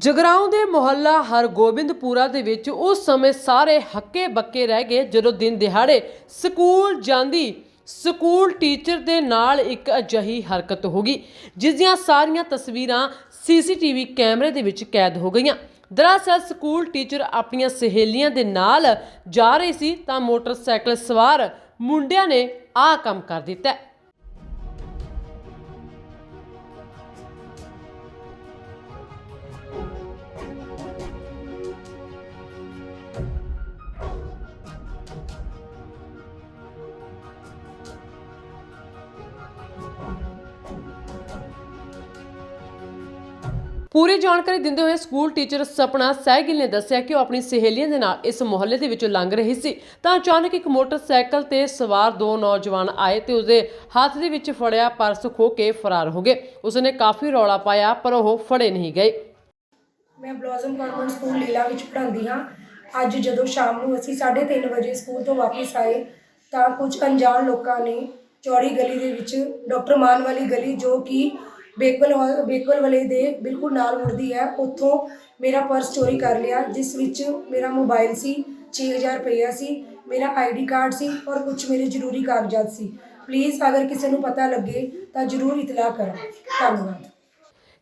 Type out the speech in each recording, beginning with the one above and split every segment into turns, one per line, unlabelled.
ਜਗਰਾਉਂ ਦੇ ਮੁਹੱਲਾ ਹਰਗੋਬਿੰਦਪੁਰਾ ਦੇ ਵਿੱਚ ਉਸ ਸਮੇਂ ਸਾਰੇ ਹੱਕੇ ਬੱਕੇ ਰਹਿ ਗਏ ਜਦੋਂ ਦਿਨ ਦਿਹਾੜੇ ਸਕੂਲ ਜਾਂਦੀ ਸਕੂਲ ਟੀਚਰ ਦੇ ਨਾਲ ਇੱਕ ਅਜਿਹੀ ਹਰਕਤ ਹੋ ਗਈ, ਜਿਸ ਦੀਆਂ ਸਾਰੀਆਂ ਤਸਵੀਰਾਂ ਸੀਸੀਟੀਵੀ ਕੈਮਰੇ ਦੇ ਵਿੱਚ ਕੈਦ ਹੋ ਗਈਆਂ। ਦਰਅਸਲ ਸਕੂਲ ਟੀਚਰ ਆਪਣੀਆਂ ਸਹੇਲੀਆਂ ਦੇ ਨਾਲ ਜਾ ਰਹੀ ਸੀ ਤਾਂ ਮੋਟਰਸਾਈਕਲ ਸਵਾਰ ਮੁੰਡਿਆਂ ਨੇ ਆਹ ਕੰਮ ਕਰ ਦਿੱਤਾ। ਪੂਰੀ ਜਾਣਕਾਰੀ ਦਿੰਦੇ ਹੋਏ ਸਕੂਲ ਟੀਚਰ ਸਪਨਾ ਸਹਿਗਿਲ ਨੇ ਦੱਸਿਆ ਕਿ ਉਹ ਆਪਣੀ ਸਹੇਲੀਆਂ ਦੇ ਨਾਲ ਇਸ ਮੁਹੱਲੇ ਦੇ ਵਿੱਚੋਂ ਲੰਘ ਰਹੀ ਸੀ। ਤਾਂ ਅਚਾਨਕ ਇੱਕ ਮੋਟਰਸਾਈਕਲ ਤੇ ਸਵਾਰ ਦੋ ਨੌਜਵਾਨ ਆਏ ਤੇ ਉਸਦੇ ਹੱਥ ਦੇ ਵਿੱਚ ਫੜਿਆ, ਪਰਸ ਖੋ ਕੇ ਫਰਾਰ ਹੋ ਗਏ। ਉਸਨੇ ਕਾਫੀ ਰੌਲਾ ਪਾਇਆ, ਪਰ ਉਹ ਫੜੇ ਨਹੀਂ ਗਏ।
ਮੈਂ ਬਲੌਜ਼ਮ ਕਾਨਵੈਂਟ ਸਕੂਲ ਲੀਲਾ ਵਿੱਚ ਪੜ੍ਹਾਉਂਦੀ ਹਾਂ। ਅੱਜ ਜਦੋਂ ਸ਼ਾਮ ਨੂੰ ਅਸੀਂ 3:30 ਵਜੇ ਸਕੂਲ ਤੋਂ ਵਾਪਸ ਆਏ, ਤਾਂ ਕੁਝ ਅਣਜਾਣ ਲੋਕਾਂ ਨੇ ਚੌੜੀ ਗਲੀ ਦੇ ਵਿੱਚ ਡਾਕਟਰ ਮਾਨ ਵਾਲੀ ਗਲੀ ਜੋ ਕਿ ਬੇਕਵਲ ਹਾ- ਵਾਲੇ ਦੇ ਬਿਲਕੁਲ ਨਾਲ ਮੁੜਦੀ ਹੈ। ਉੱਥੋਂ ਮੇਰਾ ਪਰਸ ਚੋਰੀ ਕਰ ਲਿਆ, ਜਿਸ ਵਿੱਚ ਮੇਰਾ ਮੋਬਾਈਲ ਸੀ 6000 ਰੁਪਇਆ ਸੀ, ਮੇਰਾ ਆਈਡੀ ਕਾਰਡ ਸੀ ਔਰ ਕੁਝ ਮੇਰੇ ਜ਼ਰੂਰੀ ਕਾਗਜ਼ਾਤ ਸੀ। ਪਲੀਜ਼ ਅਗਰ ਕਿਸੇ ਨੂੰ ਪਤਾ ਲੱਗੇ ਤਾਂ ਜ਼ਰੂਰ ਇਤਲਾਹ ਕਰੋ। ਧੰਨਵਾਦ।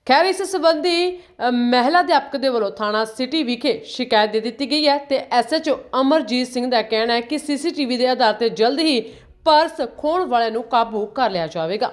ਖੈਰ, ਇਸ ਸੰਬੰਧੀ ਮਹਿਲਾ ਅਧਿਆਪਕ ਦੇ ਵੱਲੋਂ ਥਾਣਾ ਸਿਟੀ ਵਿਖੇ ਸ਼ਿਕਾਇਤ ਦੇ ਦਿੱਤੀ ਗਈ ਹੈ ਤੇ ਐਸਐਚਓ ਅਮਰਜੀਤ ਸਿੰਘ ਦਾ ਕਹਿਣਾ ਹੈ ਕਿ ਸੀਸੀਟੀਵੀ ਦੇ ਆਧਾਰ ਤੇ ਜਲਦ ਹੀ ਪਰਸ ਖੋਣ ਵਾਲਿਆਂ ਨੂੰ ਕਾਬੂ ਕਰ ਲਿਆ ਜਾਵੇਗਾ।